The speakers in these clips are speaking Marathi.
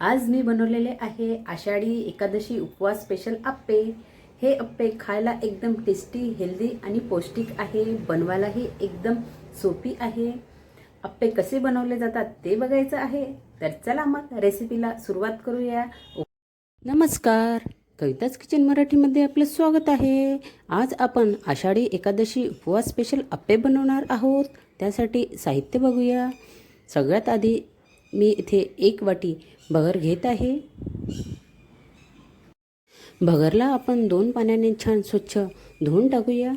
आज मी बनवलेले आहे आषाढी एकादशी उपवास स्पेशल अप्पे. हे अप्पे खायला एकदम टेस्टी हेल्दी आणि पौष्टिक आहे. बनवायलाही एकदम सोपी आहे. अप्पे कसे बनवले जातात ते बघायचं आहे. तर चला मग रेसिपीला सुरुवात करूया. नमस्कार. कविताच किचन मराठीमध्ये आपलं स्वागत आहे. आज आपण आषाढी एकादशी उपवास स्पेशल अप्पे बनवणार आहोत. त्यासाठी साहित्य बघूया. सगळ्यात आधी मी इथे एक वाटी भगर घेत आहे. भगरला आपण दोन पाण्याने छान स्वच्छ धुवून टाकूया.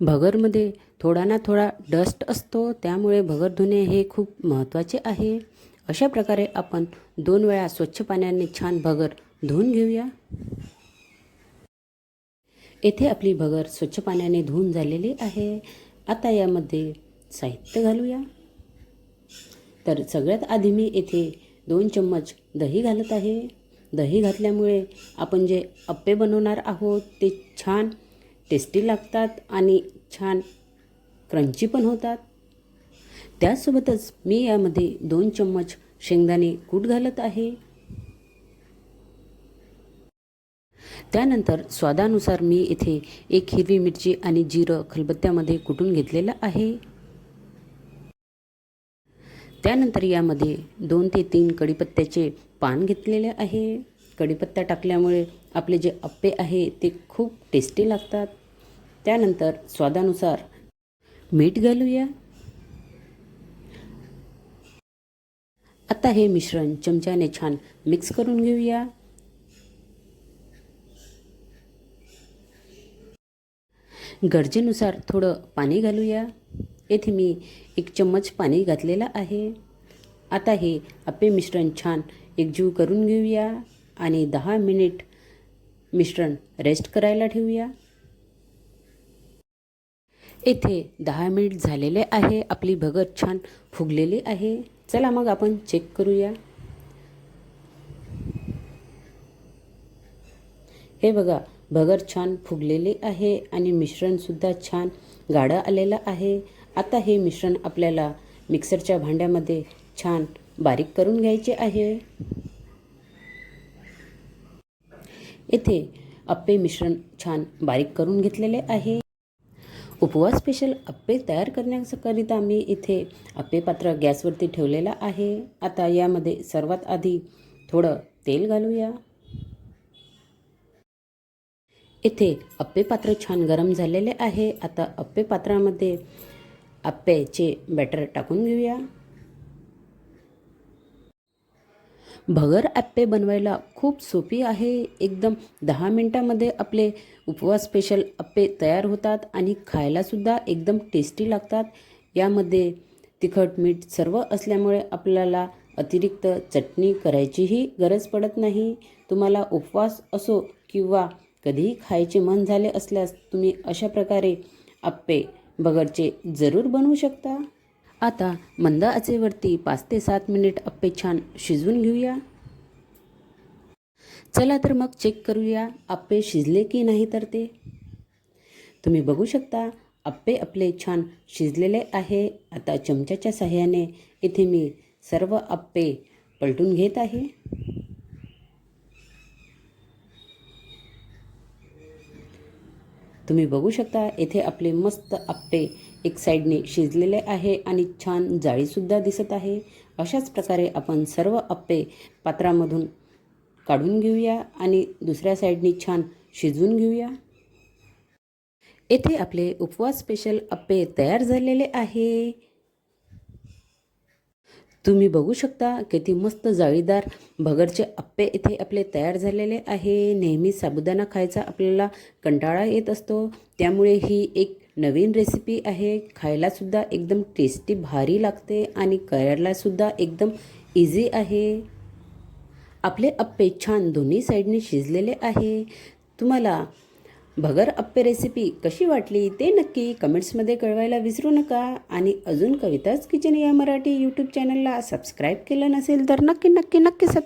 भगरमध्ये थोडा ना थोडा डस्ट असतो त्यामुळे भगर धुणे हे खूप महत्त्वाचे आहे. अशा प्रकारे आपण दोन वेळा स्वच्छ पाण्याने छान भगर धुवून घेऊया. येथे आपली भगर स्वच्छ पाण्याने धुवून झालेली आहे. आता यामध्ये साहित्य घालूया. तर सगळ्यात आधी मी येथे दोन चम्मच दही घालत आहे. दही घातल्यामुळे आपण जे अप्पे बनवणार आहोत ते छान टेस्टी लागतात आणि छान क्रंची पण होतात. त्यासोबतच मी यामध्ये दोन चम्मच शेंगदाणे कूट घालत आहे. त्यानंतर स्वादानुसार मी इथे एक हिरवी मिरची आणि जिरं खलबत्त्यामध्ये कुटून घेतलेलं आहे. त्यानंतर यामध्ये दोन ते तीन कढीपत्त्याचे पान घेतलेले आहे. कढीपत्ता टाकल्यामुळे आपले जे अप्पे आहे ते खूप टेस्टी लागतात. त्यानंतर स्वादानुसार मीठ घालूया. आता हे मिश्रण चमच्याने छान मिक्स करून घेऊया. गरजेनुसार थोडं पाणी घालूया. येथे मी एक चम्मच पाणी घातलेलं आहे. आता हे आपे मिश्रण छान एकजीव करून घेऊया आणि दहा मिनिट मिश्रण रेस्ट करायला ठेवूया. येथे दहा मिनिट झालेले आहे. आपली भगत छान फुगलेली आहे. चला मग आपण चेक करूया. हे बघा भगर छान फुगलेले आहे आणि मिश्रणसुद्धा छान गाढं आलेलं आहे. आता हे मिश्रण आपल्याला मिक्सरच्या भांड्यामध्ये छान बारीक करून घ्यायचे आहे. येथे अप्पे मिश्रण छान बारीक करून घेतलेले आहे. उपवास स्पेशल अप्पे तयार करण्याकरिता मी इथे अप्पे पात्र गॅसवरती ठेवलेलं आहे. आता यामध्ये सर्वात आधी थोडं तेल घालूया. इथे अप्पे पात्र छान गरम झालेले आहे. आता अप्पे पात्रामध्ये आप्याचे बॅटर टाकून घेऊया. भगर आप्पे बनवायला खूप सोपी आहे. एकदम दहा मिनटामध्ये आपले उपवास स्पेशल आप्पे तयार होतात आणि खायलासुद्धा एकदम टेस्टी लागतात. यामध्ये तिखट मीठ सर्व असल्यामुळे आपल्याला अतिरिक्त चटणी करायचीही गरज पडत नाही. तुम्हाला उपवास असो किंवा कधीही खायचे मन झाले असल्यास तुम्ही अशा प्रकारे आप्पे बगरचे जरूर बनवू शकता. आता मंद आचेवरती पाच ते सात मिनिट अप्पे छान शिजवून घेऊया. चला तर मग चेक करूया आप्पे शिजले की नाही तर ते. तुम्ही बघू शकता आप्पे आपले छान शिजलेले आहे. आता चमच्याच्या सहाय्याने इथे मी सर्व आप्पे पलटून घेत आहे. तुम्ही बघू शकता येथे आपले मस्त आपटे एक साईडने शिजलेले आहे आणि छान जाळीसुद्धा दिसत आहे. अशाच प्रकारे आपण सर्व आप्पे पात्रामधून काढून घेऊया आणि दुसऱ्या साईडने छान शिजवून घेऊया. येथे आपले उपवास स्पेशल आप्पे तयार झालेले आहे. तुम्ही बघू शकता किती मस्त जाळीदार भगरचे अप्पे इथे आपले तयार झालेले आहे. नेहमी साबुदाणा खायचा आपल्याला कंटाळा येत असतो. त्यामुळे ही एक नवीन रेसिपी आहे. खायलासुद्धा एकदम टेस्टी भारी लागते आणि करायलासुद्धा एकदम इझी आहे. आपले अप्पे छान दोन्ही साईडने शिजलेले आहे. तुम्हाला भगर अप्पे रेसिपी कशी वाटली ते नक्की कमेंट्समध्ये कळवायला विसरू नका. आणि अजून कविताच किचन या मराठी यूट्यूब चॅनलला सबस्क्राईब केलं नसेल तर नक्की नक्की नक्की सब